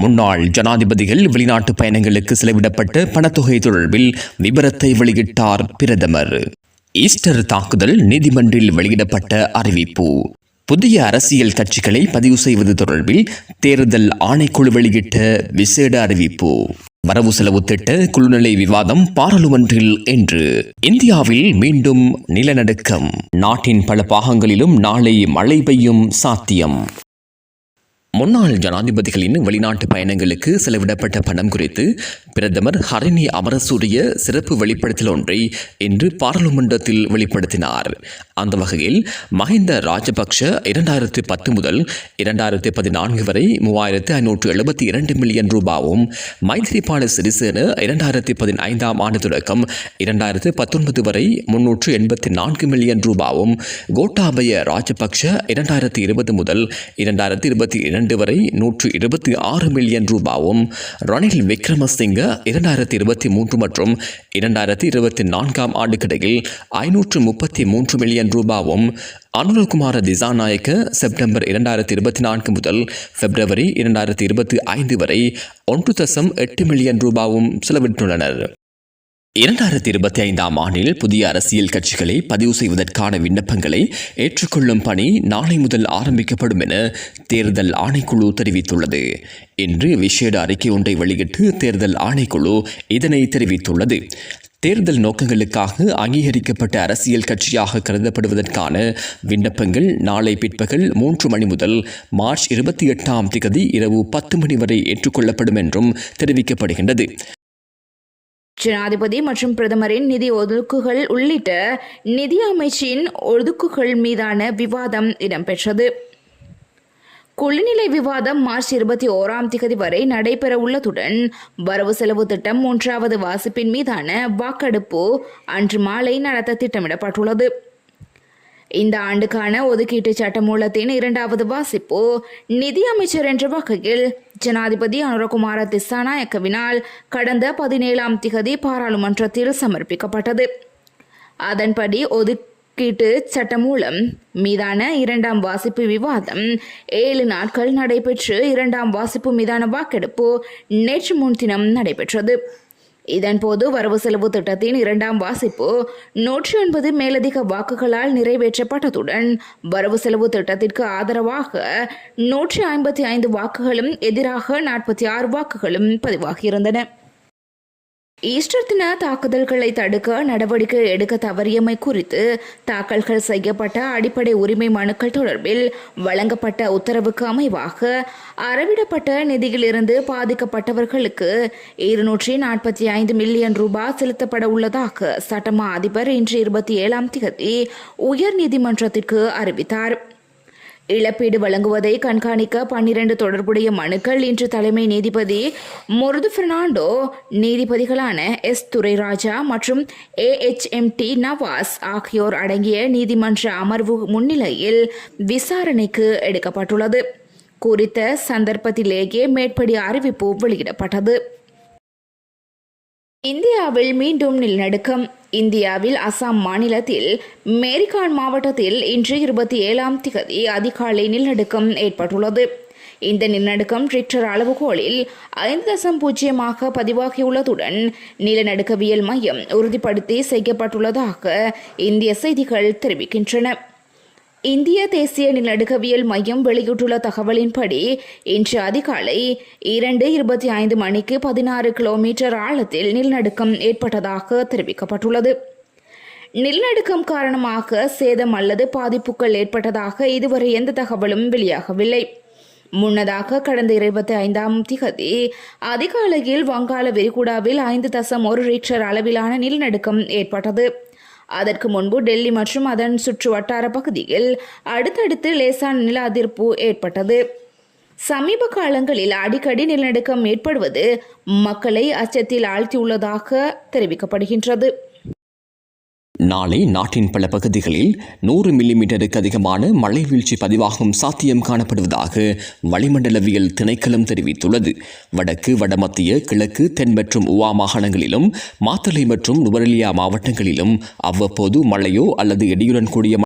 முன்னாள் ஜனாதிபதிகள் வெளிநாட்டு பயணங்களுக்கு செலவிடப்பட்ட பணத்தொகை தொடர்பில் விபரத்தை வெளியிட்டார் பிரதமர். ஈஸ்டர் தாக்குதல் நீதிமன்றில் வெளியிடப்பட்ட அறிவிப்பு. புதிய அரசியல் கட்சிகளை பதிவு செய்வது தொடர்பில் தேர்தல் ஆணைக்குழு வெளியிட்ட விசேட அறிவிப்பு. வரவு செலவு திட்ட குழுநிலை விவாதம் பாராளுமன்றில் இன்று. இந்தியாவில் மீண்டும் நிலநடுக்கம். நாட்டின் பல பாகங்களிலும் நாளை மழை பெய்யும் சாத்தியம். முன்னாள் ஜனாதிபதிகளின் வெளிநாட்டு பயணங்களுக்கு செலவிடப்பட்ட பணம் குறித்து பிரதமர் ஹரிணி அமரசூரிய சிறப்பு வெளிப்படுத்தல் ஒன்றை இன்று பாராளுமன்றத்தில் வெளிப்படுத்தினார். அந்த வகையில் மஹிந்த ராஜபக்ஷ இரண்டாயிரத்து பத்து முதல் இரண்டாயிரத்து பதினான்கு வரை மூவாயிரத்து ஐநூற்று எழுபத்தி இரண்டு மில்லியன் ரூபாவும் மைத்ரிபால சிறிசேன இரண்டாயிரத்தி பதினைந்தாம் ஆண்டு தொடக்கம் இரண்டாயிரத்து பத்தொன்பது வரை முன்னூற்று எண்பத்தி நான்கு மில்லியன் ரூபாவும் கோட்டாபய ராஜபக்ஷ இரண்டாயிரத்தி இருபது முதல் இரண்டாயிரத்தி இருபத்தி இரண்டு வரை நூற்று இருபத்தி ஆறு மில்லியன் ரூபாவும் ரணில் விக்ரமசிங்க இரண்டாயிரத்தி இருபத்தி மூன்று மற்றும் இரண்டாயிரத்தி இருபத்தி நான்காம் ஆண்டுக்கிடையில் ஐநூற்று முப்பத்தி மூன்று மில்லியன் ரூபாவும் அனுரகுமார திசாநாயக்க செப்டம்பர் இரண்டாயிரத்தி இருபத்தி நான்கு முதல் பிப்ரவரி இரண்டாயிரத்தி இருபத்தி ஐந்து வரை ஒன்று தசம் எட்டு மில்லியன் ரூபாவும் செலவிட்டுள்ளனர். இரண்டாயிரத்தி இருபத்தி ஐந்தாம் ஆண்டில் புதிய அரசியல் கட்சிகளை பதிவு செய்வதற்கான விண்ணப்பங்களை ஏற்றுக்கொள்ளும் பணி நாளை முதல் ஆரம்பிக்கப்படும் என தேர்தல் ஆணைக்குழு தெரிவித்துள்ளது. இன்று விசேட அறிக்கை ஒன்றை வெளியிட்டு தேர்தல் ஆணைக்குழு இதனை தெரிவித்துள்ளது. தேர்தல் நோக்கங்களுக்காக அங்கீகரிக்கப்பட்ட அரசியல் கட்சியாக கருதப்படுவதற்கான விண்ணப்பங்கள் நாளை பிற்பகல் மூன்று மணி முதல் மார்ச் இருபத்தி எட்டாம் திகதி இரவு பத்து மணி வரை ஏற்றுக்கொள்ளப்படும் என்றும் தெரிவிக்கப்படுகின்றது. ஜனாதிபதி மற்றும் பிரதமரின் நிதி ஒதுக்குகள் உள்ளிட்ட நிதி அமைச்சின் ஒதுக்குகள் மீதான விவாதம் இடம்பெற்றது. குளிநிலை விவாதம் மார்ச் இருபத்தி ஓராம் திகதி வரை நடைபெற உள்ளதுடன் வரவு செலவு திட்டம் மூன்றாவது வாசிப்பின் மீதான வாக்கெடுப்பு அன்று மாலை நடத்த திட்டமிடப்பட்டுள்ளது. இந்த ஆண்டுக்கான ஒதுக்கீட்டு சட்டமூலத்தின் இரண்டாவது வாசிப்பு நிதி அமைச்சர் என்ற வகையில் ஜனாதிபதி அனுரகுமார திசாநாயக்கவினால் கடந்த பதினேழாம் திகதி பாராளுமன்றத்தில் சமர்ப்பிக்கப்பட்டது. அதன்படி ஒதுக்கீட்டு சட்டமூலம் மீதான இரண்டாம் வாசிப்பு விவாதம் ஏழு நாட்கள் நடைபெற்று இரண்டாம் வாசிப்பு மீதான வாக்கெடுப்பு நேற்று முன்தினம் நடைபெற்றது. இதன்போது வரவு செலவு திட்டத்தின் இரண்டாம் வாசிப்பு நூற்றி ஒன்பது மேலதிக வாக்குகளால் நிறைவேற்றப்பட்டதுடன் வரவு செலவு திட்டத்திற்கு ஆதரவாக நூற்றி ஐம்பத்தி ஐந்து வாக்குகளும் எதிராக நாற்பத்தி ஆறு வாக்குகளும் பதிவாகியிருந்தன. ஈஸ்டர் தின தாக்குதல்களை தடுக்க நடவடிக்கை எடுக்க தவறியமை குறித்து தாக்கல்கள் செய்யப்பட்ட அடிப்படை உரிமை மனுக்கள் தொடர்பில் வழங்கப்பட்ட உத்தரவுக்கு அமைவாக அறவிடப்பட்ட நிதியிலிருந்து பாதிக்கப்பட்டவர்களுக்கு இருநூற்றி நாற்பத்தி ஐந்து மில்லியன் ரூபாய் செலுத்தப்பட உள்ளதாக சட்டமா அதிபர் இன்று இருபத்தி ஏழாம் தேதி உயர் நீதிமன்றத்திற்கு அறிவித்தார். இழப்பீடு வழங்குவதை கண்காணிக்க பன்னிரண்டு தொடர்புடைய மனுக்கள் இன்று தலைமை நீதிபதி முருது பெர்னாண்டோ நீதிபதிகளான எஸ் துரைராஜா மற்றும் A H M D Nawaz ஆகியோர் அடங்கிய நீதிமன்ற அமர்வு முன்னிலையில் விசாரணைக்கு எடுக்கப்பட்டுள்ளது. குறித்த சந்தர்ப்பத்திலேயே மேற்படி அறிவிப்பு வெளியிடப்பட்டது. இந்தியாவில் மீண்டும் நிலநடுக்கம். இந்தியாவில் அசாம் மாநிலத்தில் மேரிகான் மாவட்டத்தில் இன்று இருபத்தி ஏழாம் திகதி அதிகாலை நிலநடுக்கம் ஏற்பட்டுள்ளது. இந்த நிலநடுக்கம் ரிக்டர் அளவுகோலில் ஐந்து தசம் பூஜ்ஜியமாக பதிவாகியுள்ளதுடன் நிலநடுக்கவியல் மையம் உறுதிப்படுத்தி செய்யப்பட்டுள்ளதாக இந்திய செய்திகள் தெரிவிக்கின்றன. இந்திய தேசிய நிலநடுக்கவியல் மையம் வெளியிட்டுள்ள தகவலின்படி இன்று அதிகாலை இரண்டு இருபத்தி ஐந்து மணிக்கு பதினாறு கிலோமீட்டர் ஆழத்தில் நிலநடுக்கம் ஏற்பட்டதாக தெரிவிக்கப்பட்டுள்ளது. நிலநடுக்கம் காரணமாக சேதம் அல்லது பாதிப்புகள் ஏற்பட்டதாக இதுவரை எந்த தகவலும் வெளியாகவில்லை. முன்னதாக கடந்த இருபத்தி ஐந்தாம் திகதி அதிகாலையில் வங்காள விரிகுடாவில் ஐந்து தசம் ஒரு ரிக்டர் அளவிலான நிலநடுக்கம் ஏற்பட்டது. அதற்கு முன்பு டெல்லி மற்றும் அதன் சுற்று வட்டார பகுதியில் அடுத்தடுத்து லேசான நில அதிர்ப்பு ஏற்பட்டது. சமீப காலங்களில் அடிக்கடி நிலநடுக்கம் ஏற்படுவது மக்களை அச்சத்தில் ஆழ்த்தியுள்ளதாக தெரிவிக்கப்படுகின்றது. நாளை நாட்டின் பல பகுதிகளில் நூறு மில்லிமீட்டருக்கு அதிகமான மழை வீழ்ச்சி பதிவாகும் சாத்தியம் காணப்படுவதாக வளிமண்டலவியல் திணைக்களம் தெரிவித்துள்ளது. வடக்கு வடமத்திய கிழக்கு தென் மற்றும் உவா மாகாணங்களிலும் மாத்தளை மற்றும் நுவரெலியா மாவட்டங்களிலும் அவ்வப்போது மழையோ அல்லது இடியுடன் கூடிய